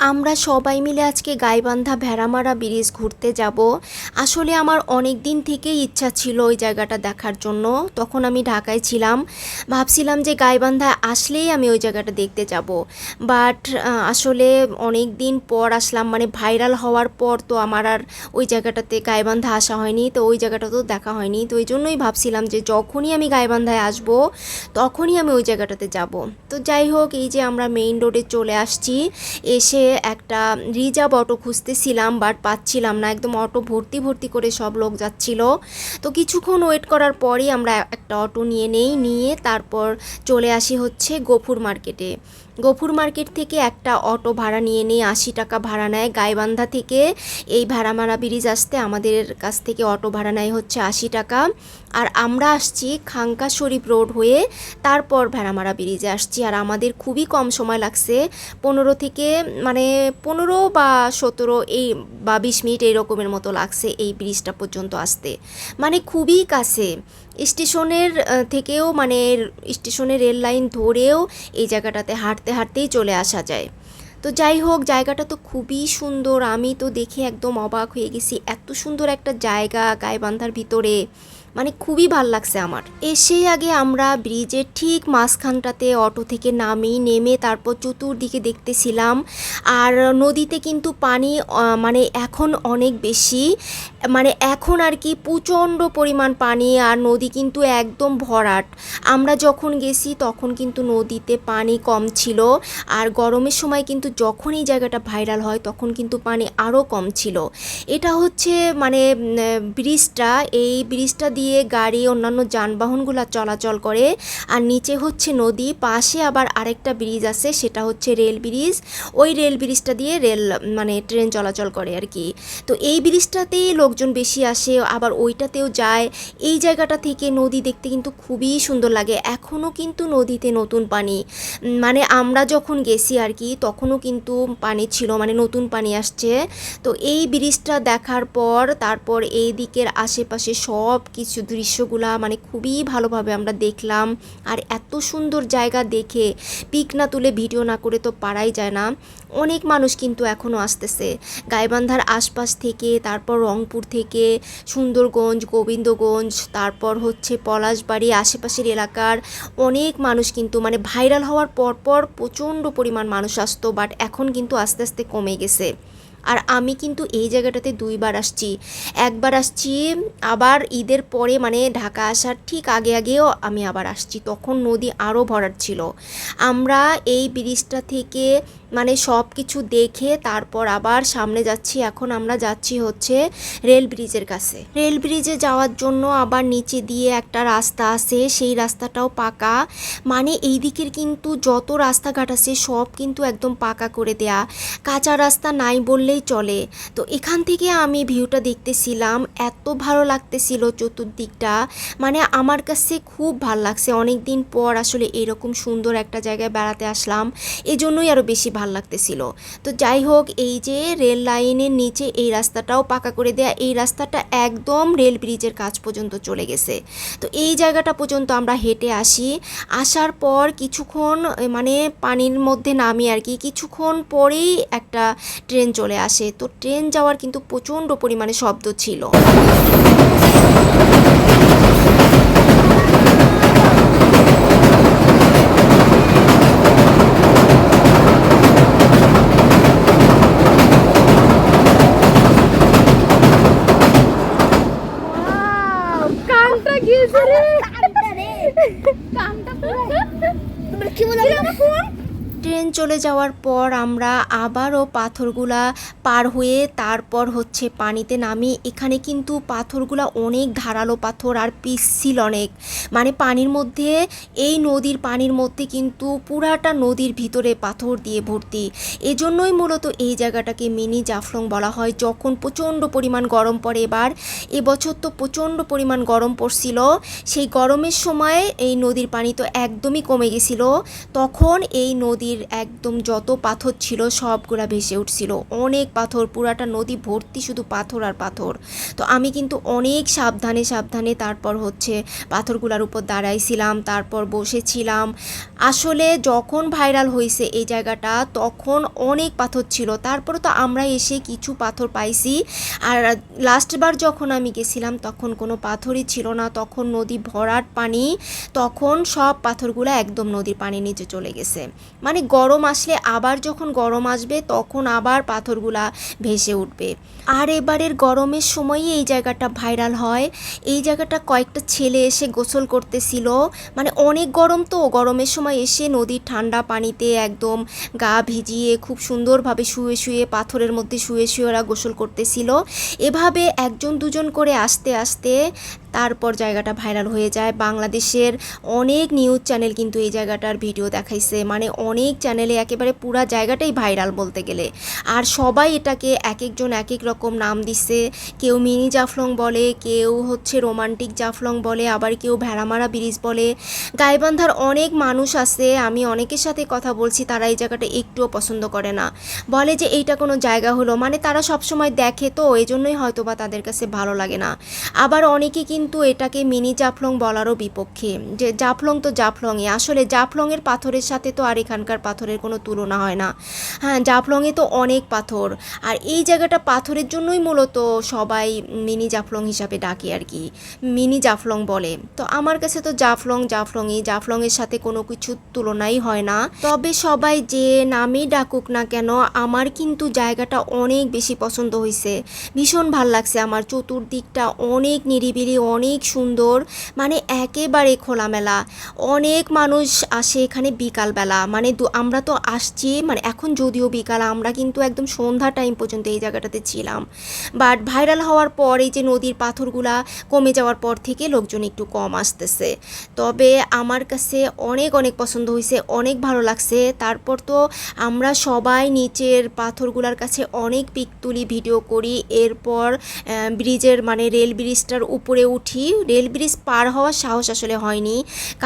আমরা সবাই মিলে আজকে গাইবান্ধা ভেড়ামারা ব্রিজ ঘুরতে যাব। আসলে আমার অনেক দিন থেকেই ইচ্ছা ছিল ওই জায়গাটা দেখার জন্য। তখন আমি ঢাকায় ছিলাম। ভাবছিলাম যে গাইবান্ধা আসলেই আমি ওই জায়গাটা দেখতে যাব। বাট আসলে অনেক দিন পর আসলাম। মানে ভাইরাল হওয়ার পর তো আমার আর ওই জায়গাটাতে গাইবান্ধা আসা হয়নি। তো ওই জায়গাটা তো দেখা হয়নি। তো ওই জন্যই ভাবছিলাম যে যখনই আমি গাইবান্ধায় আসব, তখনই আমি ওই জায়গাটাতে যাব। তো যাই হোক, এই যে আমরা মেইন রোডে চলে আসছি। এসে একটা রিজার্ভ অটো খুঁজতেছিলাম বাট পাচ্ছিলাম না। একদম অটো ভর্তি ভর্তি করে সব লোক যাচ্ছিল। তো কিছুক্ষণ ওয়েট করার পরই আমরা একটা অটো নিয়ে নেই, নিয়ে তারপর চলে আসি হচ্ছে গফুর মার্কেটে গফুর মার্কেট থেকে একটা অটো ভাড়া নিয়ে নিয়ে আশি টাকা ভাড়া নেয়। গাইবান্ধা থেকে এই ভাড়ামারা ব্রিজ আসতে আমাদের কাছ থেকে অটো ভাড়া নেয় হচ্ছে আশি টাকা। আর আমরা আসছি খাঙ্কা শরীফ রোড হয়ে তারপর ভেড়ামারা ব্রিজে আসছি। আর আমাদের খুবই কম সময় লাগছে। পনেরো থেকে মানে পনেরো বা সতেরো এই বা বিশ মিনিট এরকমের মতো লাগছে এই ব্রিজটা পর্যন্ত আসতে। মানে খুবই কাছে। স্টেশনের থেকেও মানে স্টেশনের রেল লাইন ধরেও এই জায়গাটাতে হাঁটতে হাঁটতেই চলে আসা যায়। তো যাই হোক, জায়গাটা তো খুবই সুন্দর। আমি তো দেখে একদম অবাক হয়ে গেছি। এত সুন্দর একটা জায়গা গাইবান্ধার ভিতরে। মানে খুবই ভালো লাগছে আমার। এসেই আগে আমরা ব্রিজের ঠিক মাঝখানটাতে অটো থেকে নামি, নেমে তারপর চতুর্দিকে দেখতেছিলাম। আর নদীতে কিন্তু পানি মানে এখন অনেক বেশি। মানে এখন আর কি প্রচণ্ড পরিমাণ পানি আর নদী কিন্তু একদম ভরাট। আমরা যখন গেছি তখন কিন্তু নদীতে পানি কম ছিল। আর গরমের সময় কিন্তু যখন এই জায়গাটা ভাইরাল হয় তখন কিন্তু পানি আরও কম ছিল। এটা হচ্ছে মানে ব্রিজটা, এই ব্রিজটা দিয়ে গাড়ি, অন্যান্য যানবাহনগুলো চলাচল করে। আর নিচে হচ্ছে নদী, পাশে আবার আরেকটা ব্রিজ আছে, সেটা হচ্ছে রেল ব্রিজ ওই রেল ব্রিজটা দিয়ে রেল মানে ট্রেন চলাচল করে আর কি। তো এই ব্রিজটাতেই লোকজন বেশি আসে, আবার ওইটাতেও যায়। এই জায়গাটা থেকে নদী দেখতে কিন্তু খুবই সুন্দর লাগে। এখনও কিন্তু নদীতে নতুন পানি। মানে আমরা যখন গেছি আর কি, তখনও কিন্তু পানি ছিল মানে নতুন পানি আসছে। তো এই ব্রিজটা দেখার পর, তারপর এই দিকের আশেপাশে সব কিছু দৃশ্যগুলা মানে খুবই ভালোভাবে আমরা দেখলাম। আর এত সুন্দর জায়গা দেখে পিক না তুলে ভিডিও না করে তো পারাই যায় না। অনেক মানুষ কিন্তু এখনও আসতেছে। গাইবান্ধার আশপাশ থেকে, তারপর রংপুর থেকে, সুন্দরগঞ্জ, গোবিন্দগঞ্জ, তারপর হচ্ছে পলাশবাড়ি, আশেপাশের এলাকার অনেক মানুষ কিন্তু মানে ভাইরাল হওয়ার পরপর প্রচণ্ড পরিমাণ মানুষ আসতো বাট এখন কিন্তু আস্তে আস্তে কমে গেছে। আর আমি কিন্তু এই জায়গাটাতে দুইবার আসছি। একবার আসছি, আবার ঈদের পরে মানে ঢাকা আসার ঠিক আগে আগেও আমি আবার আসছি। তখন নদী আরও ভরার ছিল। আমরা এই ব্রিজটা থেকে মানে সব কিছু দেখে তারপর আবার সামনে যাচ্ছি। এখন আমরা যাচ্ছি হচ্ছে রেল ব্রিজের কাছে। রেল ব্রিজে যাওয়ার জন্য আবার নিচে দিয়ে একটা রাস্তা আছে। সেই রাস্তাটাও পাকা। মানে এই দিকের কিন্তু যত রাস্তাঘাট আছে সব কিন্তু একদম পাকা করে দেয়া। কাঁচা রাস্তা নাই বললেই চলে। তো এখান থেকে আমি ভিউটা দেখতেছিলাম। এত ভালো লাগতেছিল চতুর্দিকটা। মানে আমার কাছে খুব ভালো লাগছে। অনেক দিন পর আসলে এরকম সুন্দর একটা জায়গায় বেড়াতে আসলাম। এজন্যই আরও বেশি ভালো লাগতেছিল। তো যাই হোক, এই যে রেল লাইনের নিচে এই রাস্তাটাও পাকা করে দেয়া, এই রাস্তাটা একদম রেল ব্রিজের কাজ পর্যন্ত চলে গেছে। তো এই জায়গাটা পর্যন্ত আমরা হেঁটে আসি। আসার পর কিছুক্ষণ মানে পানির মধ্যে নামি আর কি। কিছুক্ষণ পরেই একটা ট্রেন চলে আসে। তো ট্রেন যাওয়ার কিন্তু প্রচণ্ড পরিমাণে শব্দ ছিল। কানটা গিয়েছে রে কি বলে ট্রেন চলে যাওয়ার পর আমরা আবারও পাথরগুলা পার হয়ে তারপর হচ্ছে পানিতে নামি। এখানে কিন্তু পাথরগুলা অনেক ধারালো পাথর আর পিচ্ছিল অনেক। মানে পানির মধ্যে, এই নদীর পানির মধ্যে কিন্তু পুরাটা নদীর ভিতরে পাথর দিয়ে ভর্তি। এজন্যই মূলত এই জায়গাটাকে মিনি জাফলং বলা হয়। যখন প্রচণ্ড পরিমাণ গরম পড়ে এবার, এবছর তো প্রচণ্ড পরিমাণ গরম পড়ছিল। সেই গরমের সময় এই নদীর পানি তো একদমই কমে গেছিল। তখন এই নদীর এক একদম যত পাথর ছিল সবগুলা ভেসে উঠছিল। অনেক পাথর, পুরাটা নদী ভর্তি শুধু পাথর আর পাথর। তো আমি কিন্তু অনেক সাবধানে সাবধানে তারপর হচ্ছে পাথরগুলোর উপর দাঁড়াইছিলাম, তারপর বসেছিলাম। আসলে যখন ভাইরাল হয়েছে এই জায়গাটা, তখন অনেক পাথর ছিল। তারপরে তো আমরা এসে কিছু পাথর পাইছি। আর লাস্টবার যখন আমি গেছিলাম, তখন কোনো পাথরই ছিল না। তখন নদী ভরাট পানি, তখন সব পাথরগুলো একদম নদীর পানি নিচে চলে গেছে। মানে গরম আসলে আবার যখন গরম আসবে, তখন আবার পাথরগুলা ভেসে উঠবে। আর এবারের গরমের সময়ই এই জায়গাটা ভাইরাল হয়। এই জায়গাটা কয়েকটা ছেলে এসে গোসল করতেছিল। মানে অনেক গরম তো, গরমের সময় এসে নদীর ঠান্ডা পানিতে একদম গা ভিজিয়ে খুব সুন্দরভাবে শুয়ে শুয়ে, পাথরের মধ্যে শুয়ে শুয়ে ওরা গোসল করতেছিল। এভাবে একজন দুজন করে আস্তে আস্তে তারপর জায়গাটা ভাইরাল হয়ে যায়। বাংলাদেশের অনেক নিউজ চ্যানেল কিন্তু এই জায়গাটার ভিডিও দেখাইছে। মানে অনেক চ্যানেলে একেবারে পুরা জায়গাটাই ভাইরাল বলতে গেলে। আর সবাই এটাকে এক একজন এক এক রকম নাম দিচ্ছে কেউ মিনি জাফলং বলে, কেউ হচ্ছে রোমান্টিক জাফলং বলে, আবার কেউ ভেড়ামারা ব্রিজ বলে। গাইবান্ধার অনেক মানুষ আছে, আমি অনেকের সাথে কথা বলছি, তারা এই জায়গাটা একটুও পছন্দ করে না। বলে যে এইটা কোনো জায়গা হলো মানে তারা সবসময় দেখে তো এই জন্যই হয়তো বা তাদের কাছে ভালো লাগে না। আবার অনেকে কিন্তু এটাকে মিনি জাফলং বলারও বিপক্ষে। যে জাফলং তো জাফলংই, আসলে জাফলংয়ের পাথরের সাথে তো আর এখানকার পাথরের কোনো তুলনা হয় না। হ্যাঁ জাফলংয়ে তো অনেক পাথর, আর এই জায়গাটা পাথরের জন্যই মূলত সবাই মিনি জাফলং হিসাবে ডাকে আর কি, মিনি জাফলং বলে। তো আমার কাছে তো জাফলং জাফলংই, জাফলংয়ের সাথে কোনো কিছু তুলনাই হয় না। তবে সবাই যে নামেই ডাকুক না কেন, আমার কিন্তু জায়গাটা অনেক বেশি পছন্দ হয়েছে ভীষণ ভালো লাগছে, আমার চতুর্দিকটা অনেক নিরিবিলি অনেক সুন্দর মানে একেবারে খোলামেলা। অনেক মানুষ আসে এখানে বিকালবেলা। মানে আমরা তো আসছি মানে এখন যদিও বিকাল, আমরা কিন্তু একদম সন্ধ্যা টাইম পর্যন্ত এই জায়গাটাতে ছিলাম। বাট ভাইরাল হওয়ার পর এই যে নদীর পাথরগুলা কমে যাওয়ার পর থেকে লোকজন একটু কম আসতেছে। তবে আমার কাছে অনেক অনেক পছন্দ হয়েছে অনেক ভালো লাগছে। তারপর তো আমরা সবাই নিচের পাথরগুলার কাছে অনেক পিক তুলি, ভিডিও করি। এরপর ব্রিজের মানে রেল ব্রিজটার উপরে উঠি, রেল ব্রিজ পার হওয়ার সাহস আসলে হয়নি।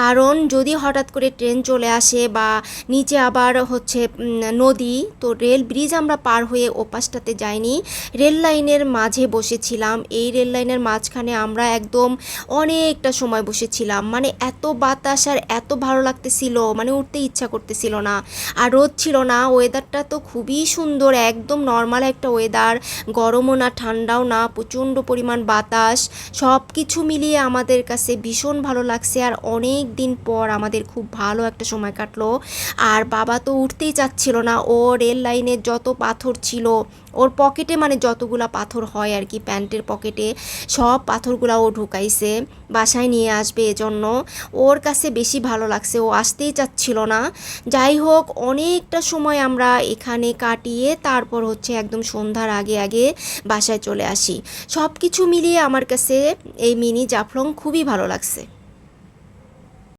কারণ যদি হঠাৎ করে ট্রেন চলে আসে বা নিচে আবার হচ্ছে নদী, তো রেল ব্রিজ আমরা পার হয়ে ওপাশটাতে যাইনি। রেল লাইনের মাঝে বসেছিলাম। এই রেল লাইনের মাঝখানে আমরা একদম অনেকটা সময় বসেছিলাম। মানে এত বাতাস আর এত ভালো লাগতেছিল মানে উঠতে ইচ্ছা করতেছিল না। আর রোদ ছিল না, ওয়েদারটা তো খুবই সুন্দর, একদম নর্মাল একটা ওয়েদার গরমও না, ঠান্ডাও না, প্রচণ্ড পরিমাণ বাতাস সব কিছু মিলিয়ে আমাদের কাছে ভীষণ ভালো লাগছে আর অনেক দিন পর আমাদের খুব ভালো একটা সময় কাটলো। আর বাবা তো উঠতেই চাচ্ছিল না, ও রেল লাইনের যত পাথর ছিল ওর পকেটে মানে যতগুলা পাথর হয় আর কি প্যান্টের পকেটে সব পাথরগুলা ও ঢুকাইছে, বাসায় নিয়ে আসবে এজন্য। ওর কাছে বেশি ভালো লাগছে, ও আসতেই চাচ্ছিল না। যাই হোক, অনেকটা সময় আমরা এখানে কাটিয়ে তারপর হচ্ছে একদম সন্ধ্যার আগে আগে বাসায় চলে আসি। সব কিছু মিলিয়ে আমার কাছে এই মিনি জাফলং খুবই ভালো লাগছে।